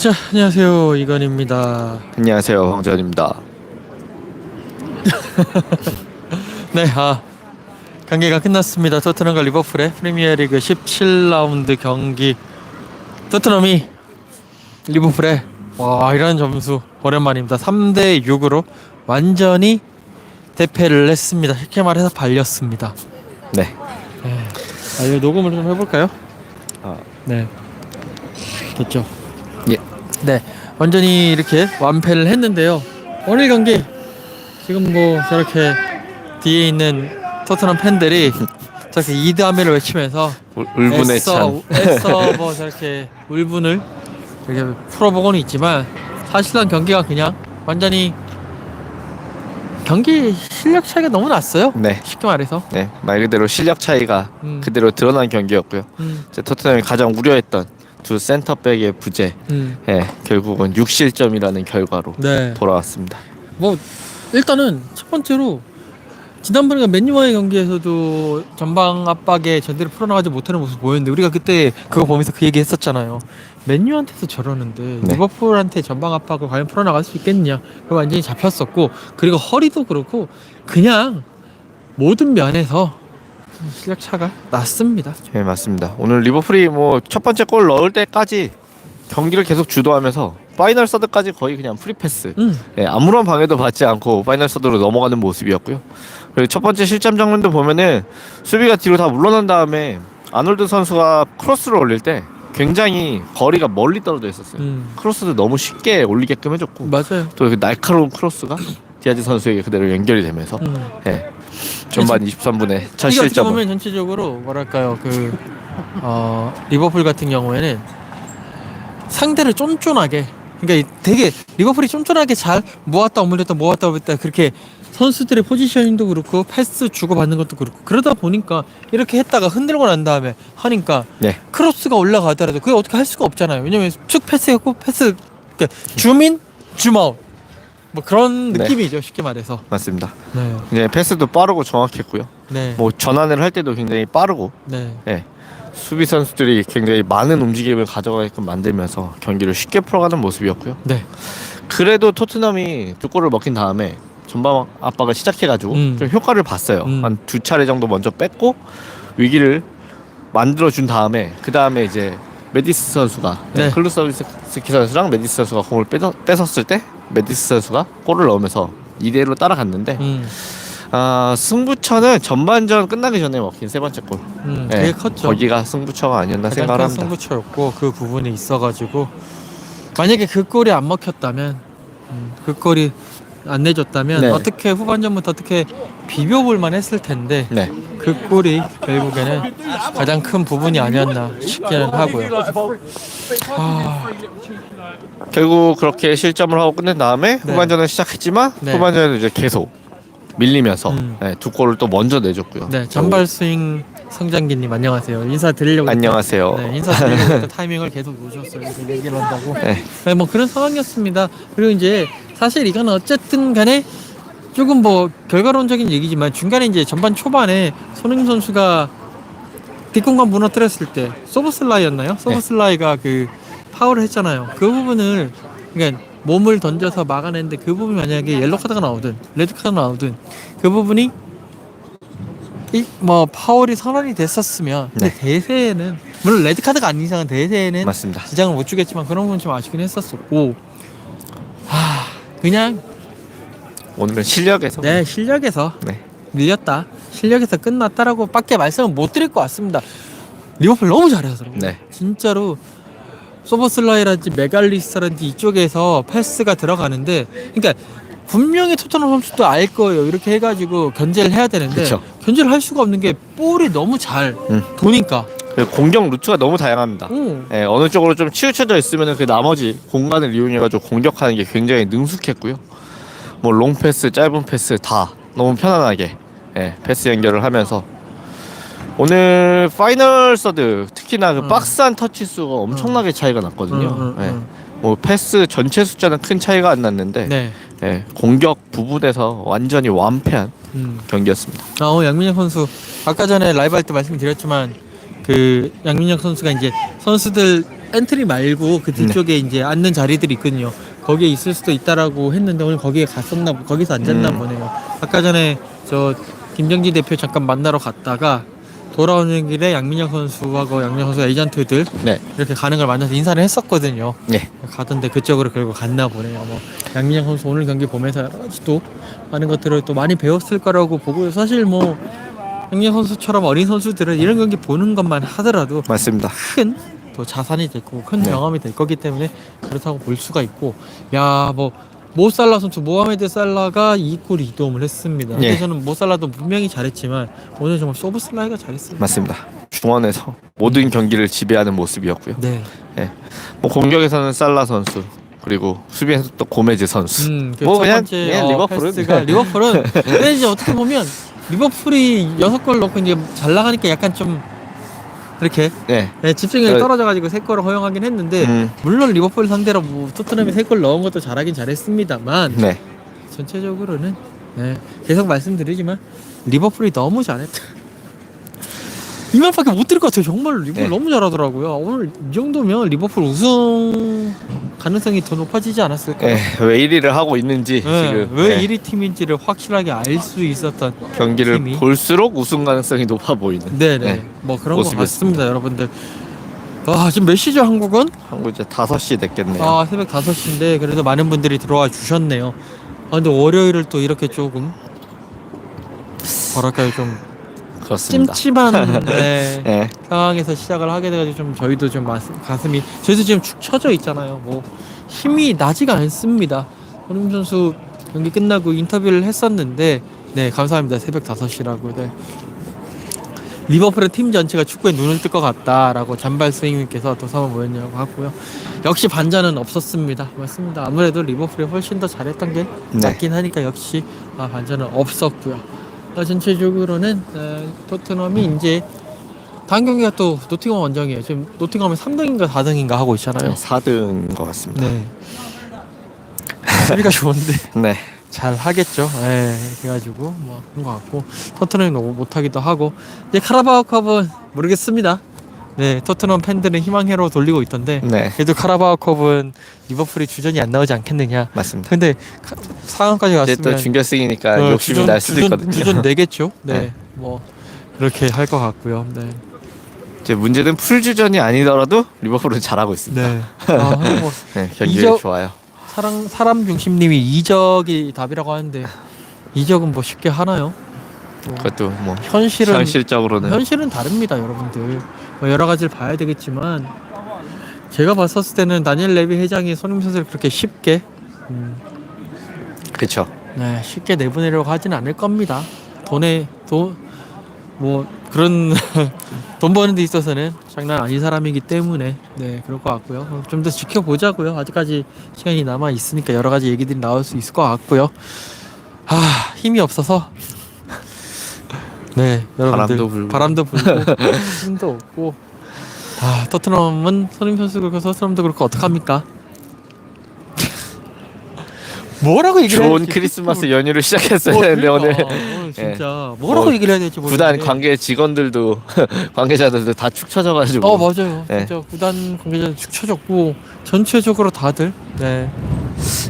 자, 안녕하세요. 이건입니다. 안녕하세요 황전입니다. 네, 아 경기가 끝났습니다. 토트넘과 리버풀의 프리미어리그 17라운드 경기. 토트넘이 리버풀에 와 이런 점수 오랜만입니다. 3대 6으로 완전히 대패를 했습니다. 쉽게 말해서 발렸습니다. 네. 네. 아, 이거 녹음을 좀 해볼까요? 아. 네. 됐죠. 예. 네. 완전히 이렇게 완패를 했는데요. 오늘 경기 지금 뭐 저렇게 뒤에 있는 토트넘 팬들이 저렇게 이드하메를 외치면서 울- 울분의 애써, 찬. 애써 뭐 저렇게 울분을 이렇게 풀어보고는 있지만 사실상 경기가 그냥 완전히 경기 실력 차이가 너무 났어요. 네. 쉽게 말해서. 네. 말 그대로 실력 차이가 음. 그대로 드러난 경기였고요. 음, 이제 토트넘이 가장 우려했던 두 센터백의 부재, 음. 예, 결국은 6실점이라는 결과로 네. 돌아왔습니다. 뭐 일단은 첫 번째로 지난번에 맨유와의 경기에서도 전방 압박에 전대를 풀어나가지 못하는 모습 보였는데 우리가 그때 그거 보면서 그 얘기 했었잖아요. 맨유한테도 저러는데 네. 리버풀한테 전방 압박을 과연 풀어나갈 수 있겠냐? 그 완전히 잡혔었고 그리고 허리도 그렇고 그냥 모든 면에서 실력 차가 났습니다. 예, 맞습니다. 오늘 리버풀이 뭐 첫 번째 골 넣을 때까지 경기를 계속 주도하면서 파이널 서드까지 거의 그냥 프리패스. 음, 예, 아무런 방해도 받지 않고 파이널 서드로 넘어가는 모습이었고요. 그리고 첫 번째 실점 장면도 보면은 수비가 뒤로 다 물러난 다음에 아놀드 선수가 크로스를 올릴 때 굉장히 거리가 멀리 떨어져 있었어요. 음. 크로스도 너무 쉽게 올리게끔 해줬고 맞아요. 또그 날카로운 크로스가 디아즈 선수에게 그대로 연결이 되면서 음. 예, 전반 23분에 첫 이게 어떻게 보면 전체적으로 뭐랄까요? 그 어, 리버풀 같은 경우에는 상대를 쫀쫀하게 그러니까 이- 되게 리버풀이 쫀쫀하게 잘 모았다 오물렸다 모았다 오물렸다 그렇게 선수들의 포지셔닝도 그렇고 패스 주고 받는 것도 그렇고 그러다 보니까 이렇게 했다가 흔들고 난 다음에 하니까 네, 크로스가 올라가더라도 그게 어떻게 할 수가 없잖아요. 왜냐면 쭉 패스했고 패스 그러니까 줌인 줌아웃 뭐 그런 네. 느낌이죠 쉽게 말해서 맞습니다. 네 굉장히 패스도 빠르고 정확했고요. 네, 뭐 전환을 할 때도 굉장히 빠르고 네. 예, 수비 선수들이 굉장히 많은 움직임을 가져가게끔 만들면서 경기를 쉽게 풀어가는 모습이었고요. 네. 그래도 토트넘이 두 골을 먹힌 다음에 전방 압박을 시작해가지고 음. 좀 효과를 봤어요. 음. 한 두 차례 정도 먼저 뺐고 위기를 만들어 준 다음에 그 다음에 이제 메디스 선수가 네. 클루 서비스키 선수랑 메디스 선수가 공을 뺏어, 뺏었을 때 메디스 선수가 골을 넣으면서 2대 1로 따라갔는데 음. 아 승부처는 전반전 끝나기 전에 먹힌 세 번째 골. 음, 예, 되게 컸죠. 거기가 승부처가 아니었나 가장 큰 생각합니다. 승부처였고 그 부분이 있어가지고 만약에 그 골이 안 먹혔다면 음, 그 골이 안 내줬다면 네. 어떻게 후반전부터 어떻게 비벼볼만 했을 텐데 네. 그 골이 결국에는 가장 큰 부분이 아니었나 싶기는 하고요. 아, 결국 그렇게 실점을 하고 끝낸 다음에 네. 후반전을 시작했지만 네. 후반전에도 이제 계속 밀리면서 음. 네, 두 골을 또 먼저 내줬고요. 네 전발 스윙 성장기님 안녕하세요. 인사 드리려고 안녕하세요. 네, 인사 드리려고 타이밍을 계속 놓으셨어요. 그래서 얘기를 한다고. 네. 네, 뭐 그런 상황이었습니다. 그리고 이제 사실 이거는 어쨌든 간에 조금 뭐 결과론적인 얘기지만 중간에 이제 전반 초반에 손흥민 선수가 뒷공간 무너뜨렸을 때 소보슬라이였나요? 소보슬라이가 그 파울을 했잖아요. 그 부분을 그러니까 몸을 던져서 막아냈는데 그 부분이 만약에 옐로 카드가 나오든 레드 카드가 나오든 그 부분이 이 뭐 파울이 선언이 됐었으면 네. 대세에는 물론 레드 카드가 아닌 이상은 대세에는 맞습니다. 지장을 못 주겠지만 그런 부분 좀 아쉽긴 했었었고 하 그냥 오늘은 실력에서 내 실력에서 네. 밀렸다 실력에서 끝났다라고 밖에 말씀을 못 드릴 것 같습니다 리버풀 너무 잘해서 네. 진짜로 소버슬라이라든지 메갈리스라든지 이쪽에서 패스가 들어가는데 그러니까 분명히 토트넘 선수도 알 거예요 이렇게 해가지고 견제를 해야 되는데 그쵸. 견제를 할 수가 없는 게 볼이 너무 잘 음. 도니까 그리고 공격 루트가 너무 다양합니다. 오. 네, 어느 쪽으로 좀 치우쳐져 있으면 그 나머지 공간을 이용해가지고 공격하는 게 굉장히 능숙했고요. 뭐 롱패스, 짧은 패스 다 너무 편안하게 예, 패스 연결을 하면서 오늘 파이널 서드 특히나 그 음. 박스한 터치 수가 엄청나게 차이가 났거든요. 음, 음, 예. 음. 뭐 패스 전체 숫자는 큰 차이가 안 났는데 네. 예, 공격 부분에서 완전히 완패한 음. 경기였습니다. 아, 어, 양민혁 선수 아까 전에 라이브 할 때 말씀드렸지만 그 양민혁 선수가 이제 선수들 엔트리 말고 그 네. 뒤쪽에 이제 앉는 자리들이 있거든요. 거기에 있을 수도 있다라고 했는데 오늘 거기에 갔었나 보- 거기서 앉았나 음. 보네요. 아까 전에 저 김정지 대표 잠깐 만나러 갔다가 돌아오는 길에 양민혁 선수하고 양민혁 선수 에이전트들 네. 이렇게 가는 걸 만나서 인사를 했었거든요. 네. 가던데 그쪽으로 결국 갔나 보네요. 뭐 양민영 선수 오늘 경기 보면서 여러 가지 또 많은 것들을 또 많이 배웠을 거라고 보고요. 사실 뭐 양민영 선수처럼 어린 선수들은 이런 경기 보는 것만 하더라도 맞습니다. 큰 또 자산이 될 거고 큰 네. 경험이 될 거기 때문에 그렇다고 볼 수가 있고 야뭐 모살라 선수 모하메드 살라가 2골 2도움을 했습니다. 근데 예. 저는 모살라도 분명히 잘했지만 오늘 정말 소브슬라이가 잘했습니다. 맞습니다. 중원에서 모든 경기를 지배하는 모습이었고요. 네. 뭐 공격에서는 살라 선수 그리고 수비에서 또 고메즈 선수. 음, 그 뭐 첫 그냥- 번째 그냥 어, 리버풀은 패스가 리버풀은 근데 이제 어떻게 보면 리버풀이 여섯 골 넣고 이제 잘 나가니까 약간 좀 이렇게 네. 네, 집중력이 그- 떨어져가지고 세 골을 허용하긴 했는데 음, 물론 리버풀 상대로 뭐 토트넘이 세 골 넣은 것도 잘하긴 잘했습니다만 네. 전체적으로는 네, 계속 말씀드리지만 리버풀이 너무 잘했다. 이 말밖에 못 드릴 것 같아요. 정말 리버풀 네. 너무 잘하더라고요. 오늘 이 정도면 리버풀 우승 가능성이 더 높아지지 않았을까? 네. 왜 1위를 하고 있는지 네, 지금 왜 네. 1위 팀인지를 확실하게 알 수 있었던 경기를 팀이. 볼수록 우승 가능성이 높아 보이는. 네네 네. 뭐 그런 것 모습이었습니다. 같습니다 여러분들 아 지금 몇 시죠 한국은? 한국 이제 5시 됐겠네요. 아 새벽 5시인데 그래도 많은 분들이 들어와 주셨네요 아 근데 월요일을 또 이렇게 조금 뭐랄까요 좀 그렇습니다. 찜찜한 네, 네. 상황에서 시작을 하게 돼가지고 좀 저희도 좀 마스- 가슴이 저희도 지금 축 처져 있잖아요 뭐 힘이 나지가 않습니다 손흥민 선수 경기 끝나고 인터뷰를 했었는데 네 감사합니다 새벽 5시라고 네. 리버풀의 팀 전체가 축구에 눈을 뜰 것 같다라고 잔발 스윙님께서 또 삼아 모였냐고 하고요 역시 반전은 없었습니다 맞습니다 아무래도 리버풀이 훨씬 더 잘했던 게 네. 맞긴 하니까 역시 아, 반전은 없었고요 어, 전체적으로는 어, 토트넘이 이제 다음 경기가 또 노팅엄 원정이에요. 지금 노팅엄이 3등인가 4등인가 하고 있잖아요. 4등인 것 같습니다. 네. 수비가 좋은데 네. 잘 하겠죠. 예, 그래가지고 뭐 그런 것 같고 토트넘이 너무 못하기도 하고 이제 카라바오컵은 모르겠습니다. 네, 토트넘 팬들은 희망회로 돌리고 있던데 네. 그래도 카라바오컵은 리버풀이 주전이 안 나오지 않겠느냐. 맞습니다. 근데 카- 상황까지 이제 갔으면 준결승이니까 어, 욕심이 주전- 날 수도 주전- 있거든요. 주전 내겠죠. 네, 네. 뭐 그렇게 할 것 같고요. 네. 이제 문제는 풀 주전이 아니더라도 리버풀은 잘하고 있습니다. 네. 아, 뭐 네, 경기 이적- 좋아요. 사람 사람 중심님이 이적이 답이라고 하는데 이적은 뭐 쉽게 하나요? 뭐 그것도 뭐 현실은 현실적으로는 현실은 다릅니다, 여러분들. 뭐 여러 가지를 봐야 되겠지만 제가 봤었을 때는 다니엘 레비 회장이 손흥민 선수를 그렇게 쉽게 음, 그렇죠. 네, 쉽게 내보내려고 하진 않을 겁니다. 돈에 돈뭐 그런 돈 버는 데 있어서는 장난 아닌 사람이기 때문에 네 그럴 것 같고요. 좀 더 지켜보자고요. 아직까지 시간이 남아 있으니까 여러 가지 얘기들이 나올 수 있을 것 같고요. 아 힘이 없어서 네 여러분들 바람도 불고. 바람도 불고 힘도 없고 아 토트넘은 손흥민 선수 그렇고 토트넘도 그렇고 어떡합니까? 뭐라고 얘기를 해야 좋은 될지 크리스마스 연휴를 시작했어야 어, 되는데 그러니까. 오늘 오늘 진짜 뭐라고 뭐 얘기를 해야 될지 구단 모르겠는데 관계 직원들도 관계자들도 다 축 처져가지고 어 맞아요 네. 진짜 구단 관계자 축 처졌고 전체적으로 다들 네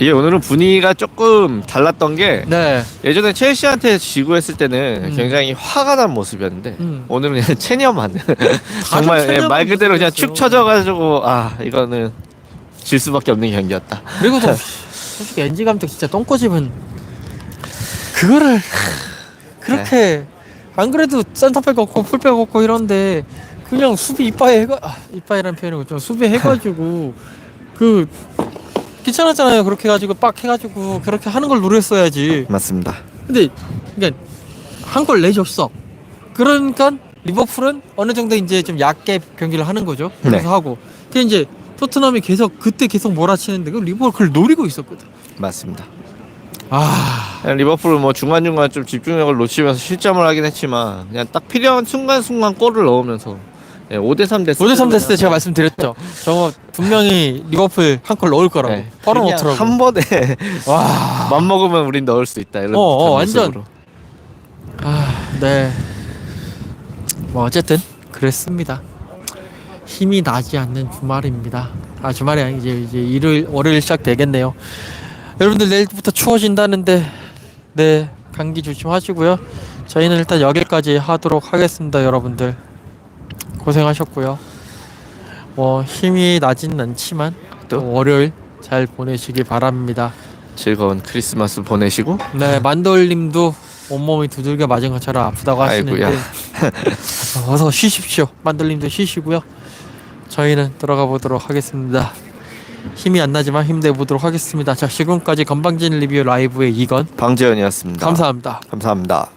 이게 오늘은 분위기가 조금 달랐던 게 네. 예전에 첼시한테 지고 했을 때는 음. 굉장히 화가 난 모습이었는데 음. 오늘은 그냥 체념한 정말 좀 예, 체념한 말 그대로 그냥 모습이었어요. 축 처져가지고 아 이거는 질 수밖에 없는 경기였다. 그리고 또 솔직히 NG 감독 진짜 똥꼬집은 그거를 그렇게 네. 안 그래도 센터백 없고 풀백 없고 이런데 그냥 수비 이빠이 해가 아, 이빠이라는 표현이고 좀 수비 해가지고 그 귀찮았잖아요 그렇게 해가지고 빡 해가지고 그렇게 하는 걸 노렸어야지 맞습니다. 근데 그러니까 한골 내줬어. 그러니까 리버풀은 어느 정도 이제 좀 얕게 경기를 하는 거죠. 그래서 네. 하고. 그 이제 토트넘이 계속 그때 계속 몰아치는데 그 리버풀 그걸 노리고 있었거든. 맞습니다. 아, 리버풀은 뭐 중간 중간 좀 집중력을 놓치면서 실점을 하긴 했지만 그냥 딱 필요한 순간 순간 골을 넣으면서 예, 5대3 됐을 5대3 됐을 때 제가 말씀드렸죠. 저거 분명히 리버풀 한 골 넣을 거라고. 네, 바로 그냥 넣더라고. 한 번에 와. 맘 먹으면 우린 넣을 수 있다 이런 어, 어, 완전. 모습으로. 아, 네. 뭐 어쨌든 그랬습니다. 힘이 나지 않는 주말입니다. 아 주말이 아니 이제 이제 일요일 월요일 시작되겠네요. 여러분들 내일부터 추워진다는데 네 감기 조심하시고요. 저희는 일단 여기까지 하도록 하겠습니다, 여러분들. 고생하셨고요. 뭐 힘이 나진 않지만 또 또? 월요일 잘 보내시기 바랍니다. 즐거운 크리스마스 보내시고 네, 만돌님도 온몸이 두들겨 맞은 것처럼 아프다고 하시는데 아이고야. 어서 쉬십시오. 만돌님도 쉬시고요. 저희는 들어가 보도록 하겠습니다. 힘이 안 나지만 힘내 보도록 하겠습니다. 자, 지금까지 건방진 리뷰 라이브의 이건 방재현이었습니다. 감사합니다. 감사합니다.